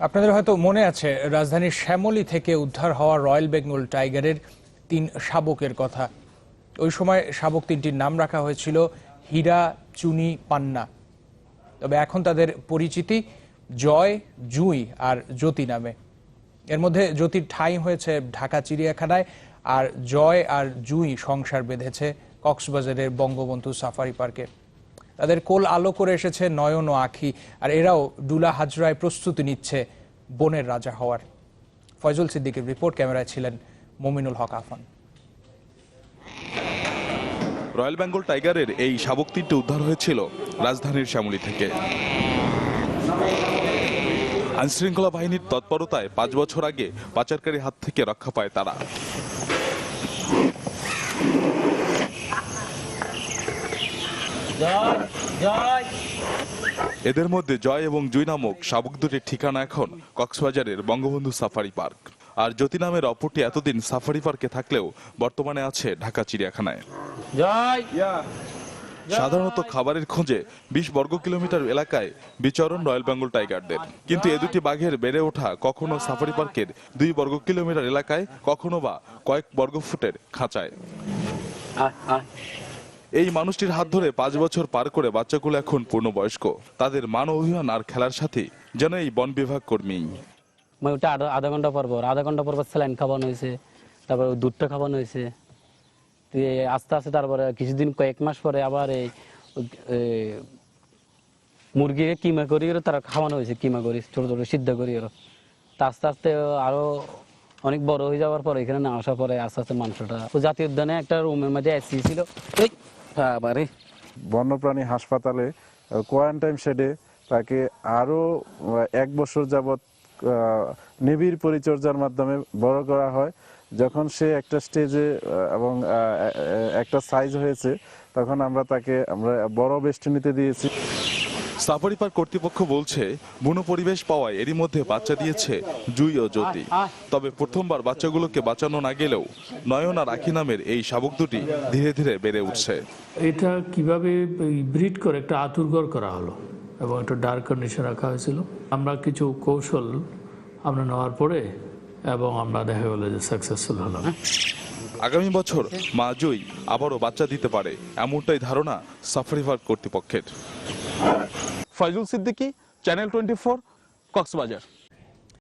আপনাদের হয়তো মনে আছে, রাজধানীর শ্যামলী থেকে উদ্ধার হওয়া রয়্যাল বেঙ্গল টাইগারের তিন শাবকের কথা। ওই সময় শাবক তিনটির নাম রাখা হয়েছিল হীরা চুনি পান্না। তবে এখন তাদের পরিচিতি জয়, জুই আর জ্যোতি নামে। এর মধ্যে জ্যোতির ঠাঁই হয়েছে ঢাকা চিড়িয়াখানায় আর জয় আর জুই সংসার বেঁধেছে কক্সবাজারের বঙ্গবন্ধু সাফারি পার্কে। তাদের কোল আলো করে এসেছে নয়ন ও আখি, আর এরাও ডুলা হাজরায় প্রস্তুতি নিচ্ছে বনের রাজা হওয়ার। ফয়জুল সিদ্দিকের রিপোর্ট, ক্যামেরায় ছিলেন মমিনুল হক আফান। রয়্যাল বেঙ্গল টাইগারের এই শাবক তিনটি উদ্ধার হয়েছিল রাজধানীর শ্যামলী থেকে। আইনশৃঙ্খলা বাহিনীর তৎপরতায় পাঁচ বছর আগে পাচারকারী হাত থেকে রক্ষা পায় তারা জয় জয় এদের মধ্যে জয় এবং জুই নামক শাবক দুটির ঠিকানা এখন কক্সবাজারের বঙ্গবন্ধু সাফারি পার্ক। আর জ্যোতি নামের অপরটি এতদিন সাফারি পার্কে থাকলেও বর্তমানে আছে ঢাকা চিড়িয়াখানায়। জয়। সাধারণত খাবারের খোঁজে বিশ বর্গ কিলোমিটার এলাকায় বিচরণ রয়্যাল বেঙ্গল টাইগারদের। কিন্তু এ দুটি বাঘের বেড়ে ওঠা কখনো সাফারি পার্কের দুই বর্গ কিলোমিটার এলাকায় কখনো বা কয়েক বর্গ ফুটের খাঁচায়। এই মানুষটির হাত ধরে পাঁচ বছর পার করে বাচ্চাগুলো এখন পূর্ণবয়স্ক। তাদের মান অভিমান আর খেলার সাথে যেন এই বন বিভাগ কর্মী। মানে ওটা আধা ঘণ্টা পর পর আধা ঘণ্টা পর পর স্যালাইন খাওয়ানো হয়েছে, তারপরে দুধটা খাওয়ানো হয়েছে। আস্তে আস্তে তারপরে কিছুদিন কয়েক মাস পরে আবার এই মুরগিকে কিমা করি তারা খাওয়ানো হয়েছে, কিমা করি ছোট ছোট সিদ্ধ করি তা আস্তে আস্তে আরও অনেক বড় হয়ে যাওয়ার পরে এখানে না আসার পরে আস্তে আস্তে মাংসটা জাতীয় উদ্যানে একটা রুমের মাঝে এসি ছিল। বাবারে বন্যপ্রাণী হাসপাতালে কোয়ারেন্টাইন শেডে তাকে আরও এক বছর যাবৎ নিবিড় পরিচর্যার মাধ্যমে বড় করা হয়। যখন সে একটা স্টেজে এবং একটা সাইজ হয়েছে, তখন আমরা তাকে, আমরা বড় বেষ্টনীতে দিয়েছি। সাফারি পার্ক কর্তৃপক্ষ বলছে বুনো পরিবেশ পাওয়ায় এরই মধ্যে বাচ্চা দিয়েছে জুই ও জ্যোতি। তবে প্রথমবার বাচ্চাগুলোকে বাঁচানো না গেলেও নয়ন আর আখি নামের এই শাবক দুটি ধীরে ধীরে বেড়ে উঠছে। এটা কীভাবে ব্রিড করে একটা আতুরঘর করা হলো এবং একটা ডার্ক কন্ডিশন রাখা হয়েছিল। আমরা কিছু কৌশল আমরা নেওয়ার পরে এবং আমরা দেখা গেলো যে সাকসেসফুল হলাম। আগামী বছর মা জয়ী আবারও বাচ্চা দিতে পারে, এমনটাই ধারণা সাফারি পার্ক কর্তৃপক্ষের। Foyzul Siddiqui channel twenty four Cox's Bazar.